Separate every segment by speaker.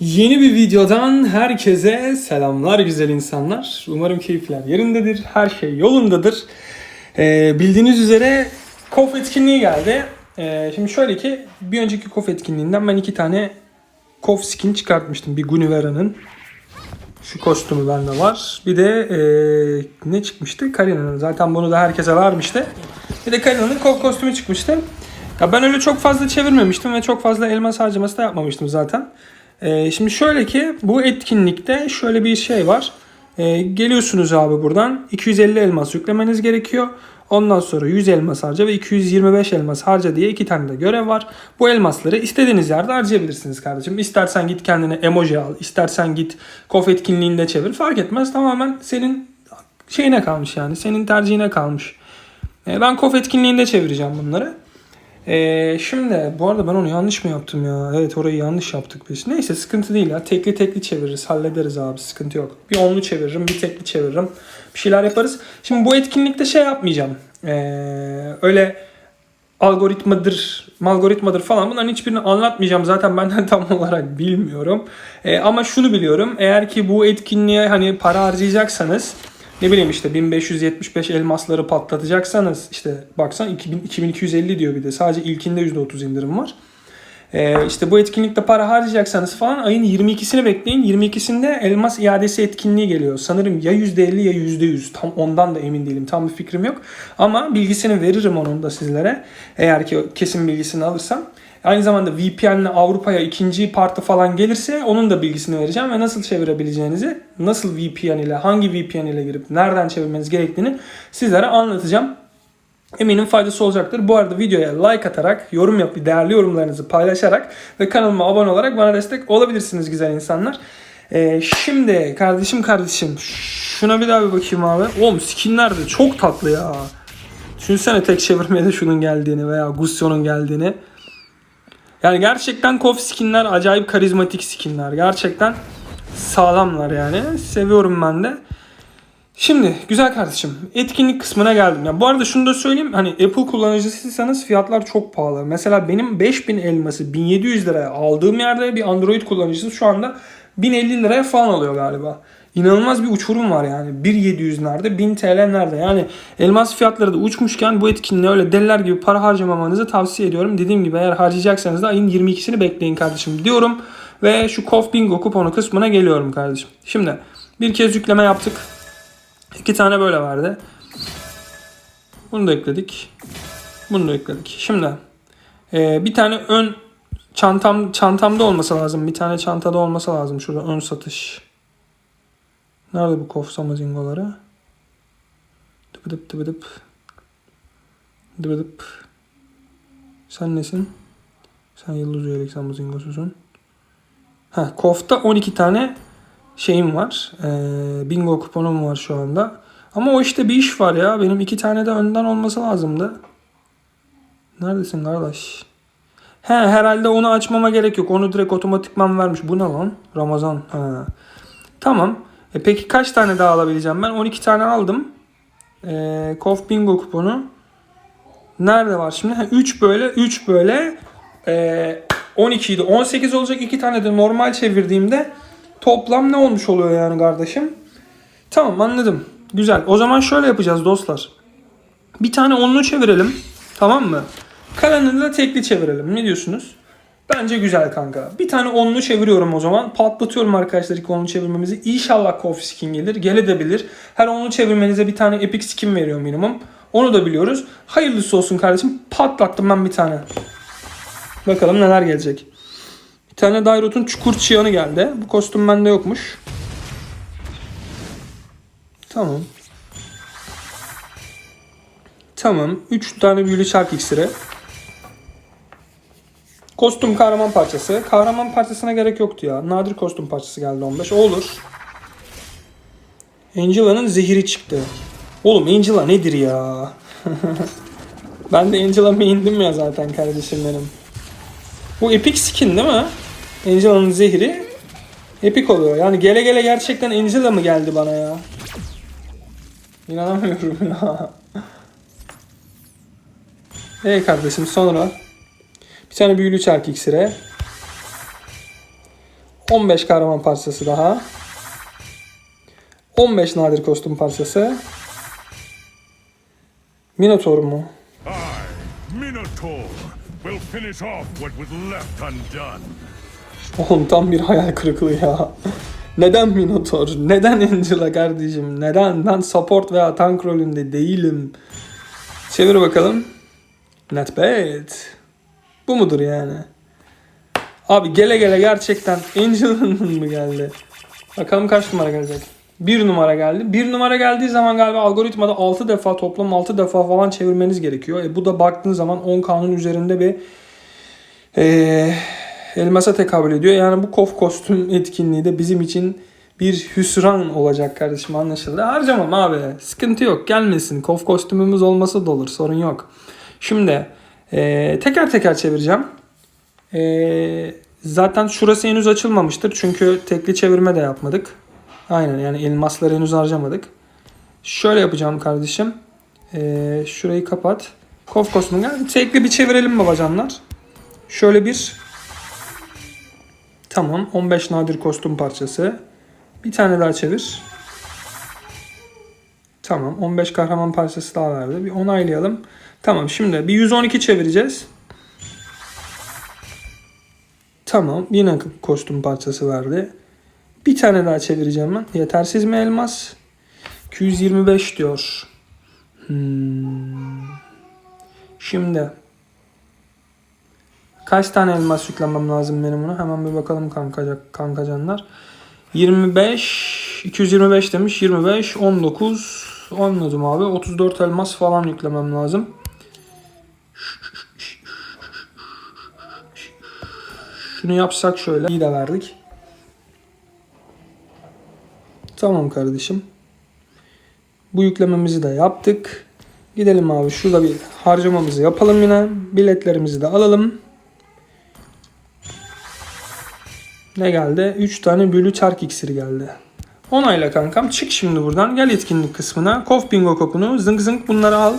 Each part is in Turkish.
Speaker 1: Yeni bir videodan herkese selamlar güzel insanlar. Umarım keyifler yerindedir, her şey yolundadır. Ee, bildiğiniz üzere KOF etkinliği geldi. Ee, şimdi şöyle ki bir önceki KOF etkinliğinden ben iki tane KOF skin çıkartmıştım. Bir Gunivera'nın şu kostümü bende var. Bir de ee, ne çıkmıştı? Karina'nın. Zaten bunu da herkese vermişti. Bir de Karina'nın KOF kostümü çıkmıştı. Ya ben öyle çok fazla çevirmemiştim ve çok fazla elmas harcaması da yapmamıştım zaten. Ee, şimdi şöyle ki bu etkinlikte şöyle bir şey var. Ee, geliyorsunuz abi buradan 250 elmas yüklemeniz gerekiyor. Ondan sonra 100 elmas harca ve 225 elmas harca diye iki tane de görev var. Bu elmasları istediğiniz yerde harcayabilirsiniz kardeşim. İstersen git kendine emoji al, istersen git kof etkinliğinde çevir. Fark etmez tamamen senin şeyine kalmış yani. Senin tercihine kalmış. Ee, ben kof etkinliğinde çevireceğim bunları. Ee, şimdi bu arada ben onu yanlış mı yaptım ya? Evet orayı yanlış yaptık biz. Neyse sıkıntı değil ya. Tekli tekli çeviririz. Hallederiz abi sıkıntı yok. Bir onlu çeviririm bir tekli çeviririm. Bir şeyler yaparız. Şimdi bu etkinlikte şey yapmayacağım. Ee, öyle algoritmadır, algoritmadır falan bunların hiçbirini anlatmayacağım. Zaten ben de tam olarak bilmiyorum. Ee, ama şunu biliyorum. Eğer ki bu etkinliğe hani para harcayacaksanız ne bileyim işte 1575 elmasları patlatacaksanız işte baksan 2000, 2250 diyor bir de sadece ilkinde %30 indirim var. Ee, işte bu etkinlikte para harcayacaksanız falan ayın 22'sini bekleyin. 22'sinde elmas iadesi etkinliği geliyor. Sanırım ya %50 ya %100. Tam ondan da emin değilim. Tam bir fikrim yok. Ama bilgisini veririm onun da sizlere. Eğer ki kesin bilgisini alırsam. Aynı zamanda VPN'le Avrupa'ya ikinci parti falan gelirse onun da bilgisini vereceğim ve nasıl çevirebileceğinizi, nasıl VPN ile, hangi VPN ile girip nereden çevirmeniz gerektiğini sizlere anlatacağım. Eminim faydası olacaktır. Bu arada videoya like atarak, yorum yapıp değerli yorumlarınızı paylaşarak ve kanalıma abone olarak bana destek olabilirsiniz güzel insanlar. Ee, şimdi kardeşim kardeşim şuna bir daha bir bakayım abi. Oğlum skinler de çok tatlı ya. Düşünsene tek çevirmeye de şunun geldiğini veya Gussion'un geldiğini. Yani gerçekten KOF skinler acayip karizmatik skinler. Gerçekten sağlamlar yani. Seviyorum ben de. Şimdi güzel kardeşim etkinlik kısmına geldim. Ya bu arada şunu da söyleyeyim. Hani Apple kullanıcısıysanız fiyatlar çok pahalı. Mesela benim 5000 elması 1700 liraya aldığım yerde bir Android kullanıcısı şu anda 1050 liraya falan alıyor galiba. İnanılmaz bir uçurum var yani. 1700 nerede 1000 TL nerede? Yani elmas fiyatları da uçmuşken bu etkinliğe öyle deliler gibi para harcamamanızı tavsiye ediyorum. Dediğim gibi eğer harcayacaksanız da ayın 22'sini bekleyin kardeşim diyorum. Ve şu Kof Bingo kuponu kısmına geliyorum kardeşim. Şimdi bir kez yükleme yaptık. İki tane böyle vardı. Bunu da ekledik. Bunu da ekledik. Şimdi e, bir tane ön çantam çantamda olması lazım. Bir tane çantada olması lazım. Şurada ön satış. Nerede bu kof samazingoları? Dıbıdıp dıbıdıp. Dıbıdıp. Sen nesin? Sen yıldız üyelik samazingosusun. Ha, kofta 12 tane şeyim var. Ee, bingo kuponum var şu anda. Ama o işte bir iş var ya. Benim iki tane de önden olması lazımdı. Neredesin kardeş? He herhalde onu açmama gerek yok. Onu direkt otomatikman vermiş. Bu ne lan? Ramazan. Ha. Tamam. E peki kaç tane daha alabileceğim ben? 12 tane aldım. E, Kof Bingo kuponu. Nerede var şimdi? Ha, 3 böyle, 3 böyle. E, 12 idi. 18 olacak. 2 tane de normal çevirdiğimde toplam ne olmuş oluyor yani kardeşim? Tamam anladım. Güzel. O zaman şöyle yapacağız dostlar. Bir tane onlu çevirelim. Tamam mı? Kalanını da tekli çevirelim. Ne diyorsunuz? Bence güzel kanka. Bir tane onlu çeviriyorum o zaman. Patlatıyorum arkadaşlar ilk onlu çevirmemizi. İnşallah coffee skin gelir. Gelebilir. Her onlu çevirmenize bir tane epic skin veriyor minimum. Onu da biliyoruz. Hayırlısı olsun kardeşim. Patlattım ben bir tane. Bakalım neler gelecek. Bir tane Dairot'un çukur çıyanı geldi. Bu kostüm bende yokmuş. Tamam. Tamam. 3 tane büyülü çark iksiri. Kostüm kahraman parçası. Kahraman parçasına gerek yoktu ya. Nadir kostüm parçası geldi 15. O olur. Angela'nın zehiri çıktı. Oğlum Angela nedir ya? ben de Angela main'dim ya zaten kardeşim benim. Bu epic skin değil mi? Angela'nın zehri epic oluyor. Yani gele gele gerçekten Angela mı geldi bana ya? İnanamıyorum ya. Ey kardeşim sonra bir tane büyülü çark iksire. 15 kahraman parçası daha. 15 nadir kostüm parçası. Minotaur mu?
Speaker 2: I, Minotaur, will finish off what was left undone.
Speaker 1: Oğlum tam bir hayal kırıklığı ya. Neden Minotaur? Neden Angela kardeşim? Neden? Ben support veya tank rolünde değilim. Çevir bakalım. Not bad. Bu mudur yani? Abi gele gele gerçekten Angela'nın mı geldi? Bakalım kaç numara gelecek? Bir numara geldi. Bir numara geldiği zaman galiba algoritmada 6 defa toplam 6 defa falan çevirmeniz gerekiyor. E bu da baktığın zaman 10K'nın üzerinde bir eee elmasa tekabül ediyor. Yani bu kof kostüm etkinliği de bizim için bir hüsran olacak kardeşim anlaşıldı. Harcamam abi. Sıkıntı yok. Gelmesin. Kof kostümümüz olması da olur. Sorun yok. Şimdi eee, teker teker çevireceğim. Eee, zaten şurası henüz açılmamıştır. Çünkü tekli çevirme de yapmadık. Aynen yani elmasları henüz harcamadık. Şöyle yapacağım kardeşim. Eee, şurayı kapat. Kof kostümü gel. Tekli bir çevirelim babacanlar. Şöyle bir Tamam. 15 nadir kostüm parçası. Bir tane daha çevir. Tamam. 15 kahraman parçası daha verdi. Bir onaylayalım. Tamam. Şimdi bir 112 çevireceğiz. Tamam. Yine kostüm parçası verdi. Bir tane daha çevireceğim ben. Yetersiz mi elmas? 225 diyor. Hmm. Şimdi Kaç tane elmas yüklemem lazım benim buna? Hemen bir bakalım kanka, kankacanlar. 25, 225 demiş. 25, 19, anladım abi. 34 elmas falan yüklemem lazım. Şunu yapsak şöyle. İyi de verdik. Tamam kardeşim. Bu yüklememizi de yaptık. Gidelim abi şurada bir harcamamızı yapalım yine. Biletlerimizi de alalım. Ne geldi? 3 tane bülü çark iksiri geldi. Onayla kankam. Çık şimdi buradan. Gel etkinlik kısmına. Kof bingo kopunu. Zınk zınk bunları al.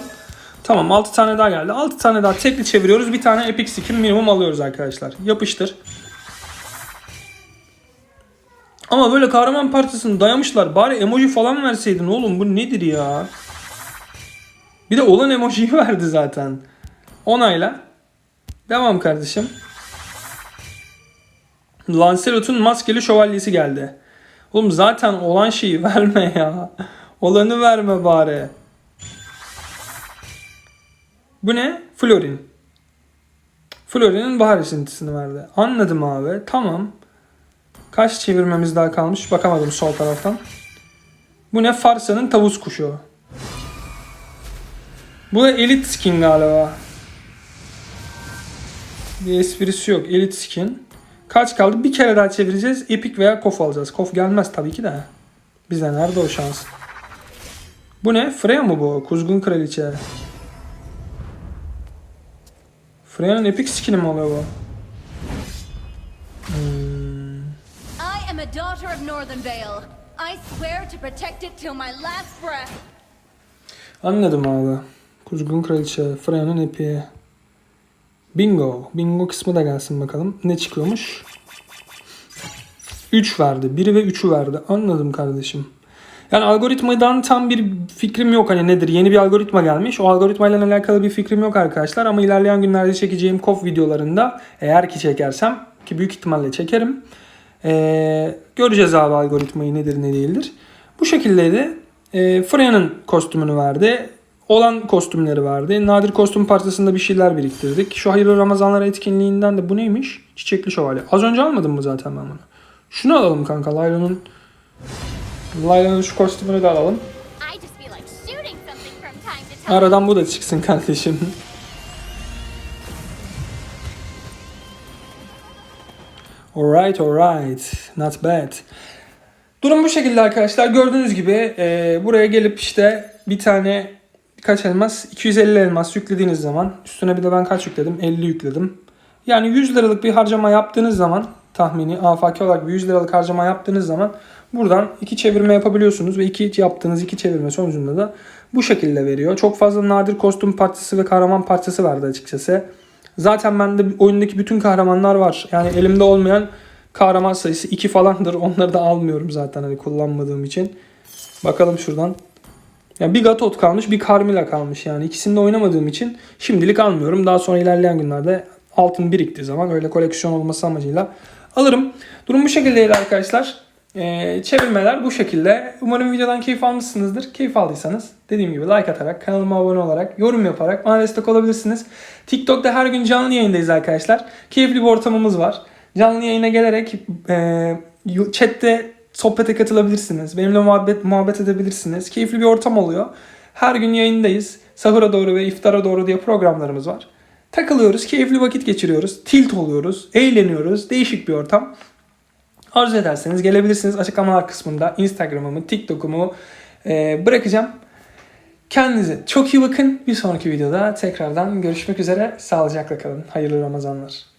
Speaker 1: Tamam 6 tane daha geldi. 6 tane daha tekli çeviriyoruz. Bir tane epic skin minimum alıyoruz arkadaşlar. Yapıştır. Ama böyle kahraman parçasını dayamışlar. Bari emoji falan verseydin oğlum. Bu nedir ya? Bir de olan emojiyi verdi zaten. Onayla. Devam kardeşim. Lancelot'un maskeli şövalyesi geldi. Oğlum zaten olan şeyi verme ya. Olanı verme bari. Bu ne? Florin. Florin'in bahar esintisini verdi. Anladım abi. Tamam. Kaç çevirmemiz daha kalmış? Bakamadım sol taraftan. Bu ne? Farsa'nın tavus kuşu. Bu da Elite Skin galiba. Bir esprisi yok. Elite Skin. Kaç kaldı? Bir kere daha çevireceğiz. Epic veya Kof alacağız. Kof gelmez tabii ki de. Bize nerede o şans? Bu ne? Freya mı bu? Kuzgun kraliçe. Freya'nın epic skin'i mi oluyor bu? Hmm.
Speaker 3: I am a daughter of Northern Vale. I swear to protect it till my last breath.
Speaker 1: Anladım abi. Kuzgun kraliçe. Freya'nın epiği. Bingo. Bingo kısmı da gelsin bakalım. Ne çıkıyormuş? 3 verdi. 1'i ve 3'ü verdi. Anladım kardeşim. Yani algoritmadan tam bir fikrim yok hani nedir. Yeni bir algoritma gelmiş. O algoritmayla alakalı bir fikrim yok arkadaşlar. Ama ilerleyen günlerde çekeceğim KOF videolarında eğer ki çekersem ki büyük ihtimalle çekerim. Ee, göreceğiz abi algoritmayı nedir ne değildir. Bu şekilde de e, Freya'nın kostümünü verdi. Olan kostümleri verdi. Nadir kostüm parçasında bir şeyler biriktirdik. Şu hayırlı Ramazanlar etkinliğinden de bu neymiş? Çiçekli şövalye. Az önce almadım mı zaten ben bunu? Şunu alalım kanka. Layla'nın Layla'nın şu kostümünü de alalım. Aradan bu da çıksın kardeşim. Alright alright. Not bad. Durum bu şekilde arkadaşlar. Gördüğünüz gibi e, buraya gelip işte bir tane kaç elmas? 250 elmas yüklediğiniz zaman üstüne bir de ben kaç yükledim? 50 yükledim. Yani 100 liralık bir harcama yaptığınız zaman tahmini afaki olarak bir 100 liralık harcama yaptığınız zaman buradan iki çevirme yapabiliyorsunuz ve iki yaptığınız iki çevirme sonucunda da bu şekilde veriyor. Çok fazla nadir kostüm parçası ve kahraman parçası vardı açıkçası. Zaten bende oyundaki bütün kahramanlar var. Yani elimde olmayan Kahraman sayısı 2 falandır. Onları da almıyorum zaten hani kullanmadığım için. Bakalım şuradan. Ya bir Gatot kalmış, bir Carmilla kalmış yani. İkisini de oynamadığım için şimdilik almıyorum. Daha sonra ilerleyen günlerde altın biriktiği zaman öyle koleksiyon olması amacıyla alırım. Durum bu şekildeydi arkadaşlar. Ee, çevirmeler bu şekilde. Umarım videodan keyif almışsınızdır. Keyif aldıysanız dediğim gibi like atarak, kanalıma abone olarak, yorum yaparak bana destek olabilirsiniz. TikTok'ta her gün canlı yayındayız arkadaşlar. Keyifli bir ortamımız var. Canlı yayına gelerek e, chatte sohbete katılabilirsiniz. Benimle muhabbet muhabbet edebilirsiniz. Keyifli bir ortam oluyor. Her gün yayındayız. Sahura doğru ve iftara doğru diye programlarımız var. Takılıyoruz, keyifli vakit geçiriyoruz, tilt oluyoruz, eğleniyoruz. Değişik bir ortam. Arzu ederseniz gelebilirsiniz. Açıklamalar kısmında Instagram'ımı, TikTok'umu e, bırakacağım. Kendinize çok iyi bakın. Bir sonraki videoda tekrardan görüşmek üzere. Sağlıcakla kalın. Hayırlı Ramazanlar.